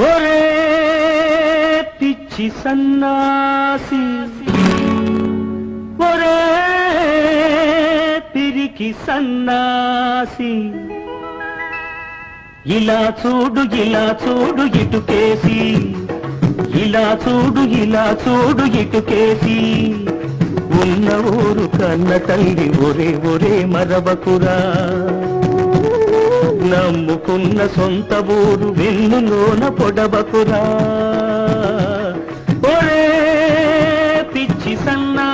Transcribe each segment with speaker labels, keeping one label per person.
Speaker 1: ఒరే పిచ్చి సన్నాసి. ఒరే పిరికి సన్నాసి. ఇలా చూడు ఇలా చూడు ఇటుకేసి. ఇలా చూడు ఇలా చూడు ఇటుకేసి. ఉన్న ఊరు కన్న తల్లి ఒరే ఒరే మరవకురా. నమ్ముకున్న సొంత ఊరు వెన్నులోన పొడవకురా. ఒరే పిచ్చి సన్నా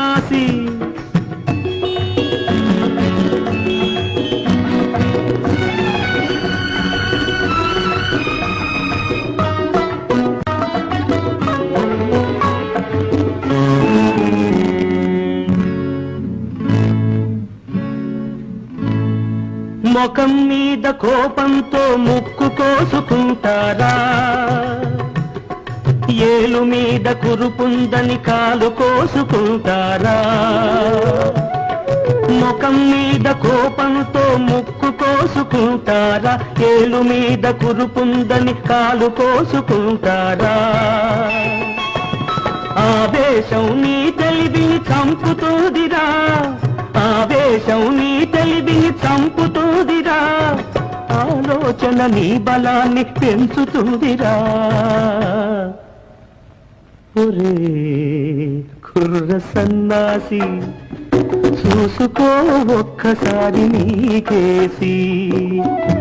Speaker 1: ముఖం మీద కోపంతో ముక్కు కోసుకుంటారా? ఏలు మీద కురుపుందని కాలు కోసుకుంటారా? ముఖం మీద కోపంతో ముక్కు కోసుకుంటారా? ఏలు మీద కురుపుందని కాలు కోసుకుంటారా? ఆవేశం నీ తెలివిని చంపుతోదిరా. ఆవేశం నీ తెలివి చంపుతూదిరా. ఆలోచన నీ బలాన్ని పెంచుతుందిరా. ఒరే కుర్ర సన్నాసి చూసుకో ఒక్కసారి నీకేసి ఈ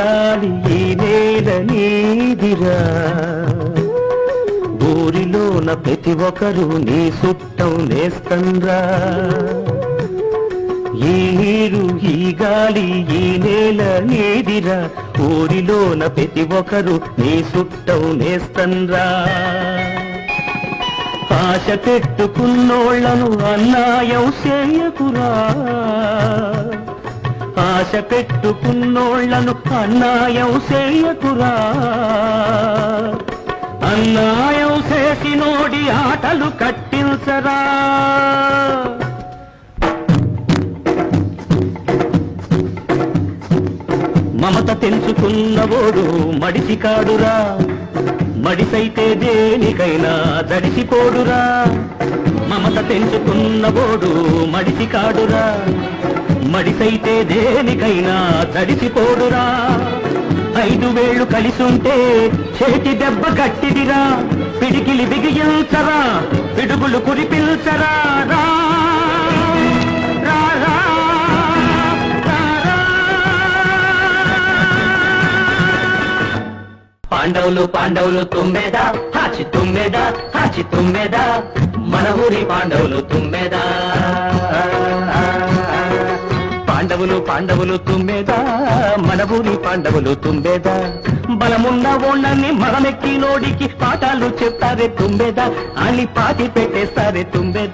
Speaker 1: గాలి ఈ నేల నీదిరా. ఊరిలోన ప్రతి ఒక్కరు నీ సుట్టం నేస్తండ్రా. ఈ నీరు ఈ గాలి ఈ నేల నీదిరా. ఊరిలోన ప్రతి ఒక్కరు నీ సుట్టం నేస్తండ్రా. ఆశ పెట్టుకున్నోళ్ళను అన్నాయం చేయకురా. ఆశ పెట్టుకున్నోళ్ళను అన్నాయం చేయకురా. అన్యాయం చేసినోడి ఆటలు కట్టించరా. మమత తెలుసుకున్నవోడు మడిసి కాడురా. మడిసైతే దేనికైనా దడిసిపోడురా. మమత తెలుసుకున్నవోడు మడిసి కాడురా. మడిసైతే దేనికైనా తడిసిపోడురా. ఐదు వేళ్ళు కలిసుంటే చేతి దెబ్బ కట్టిదిరా. పిడికిలి బిగియించరా పిడుగులు కురిపిల్చరా రా రా, రా. పాండవులు పాండవులు తుమ్మెదా హాచి తుమ్మెదా హాచి తుమ్మెదా. మన ఊరి పాండవులు తుమ్మెదా. పాండవులు తుమ్మేదా? తుమ్మెదా మన పాండవులు తుమ్మెదా? బలమున్న ఓళ్ళని మనమెక్కి నోడికి పాఠాలు చెప్తారే తుమ్మెదా? అని పాటి పెట్టేస్తారే తుమ్మెదా?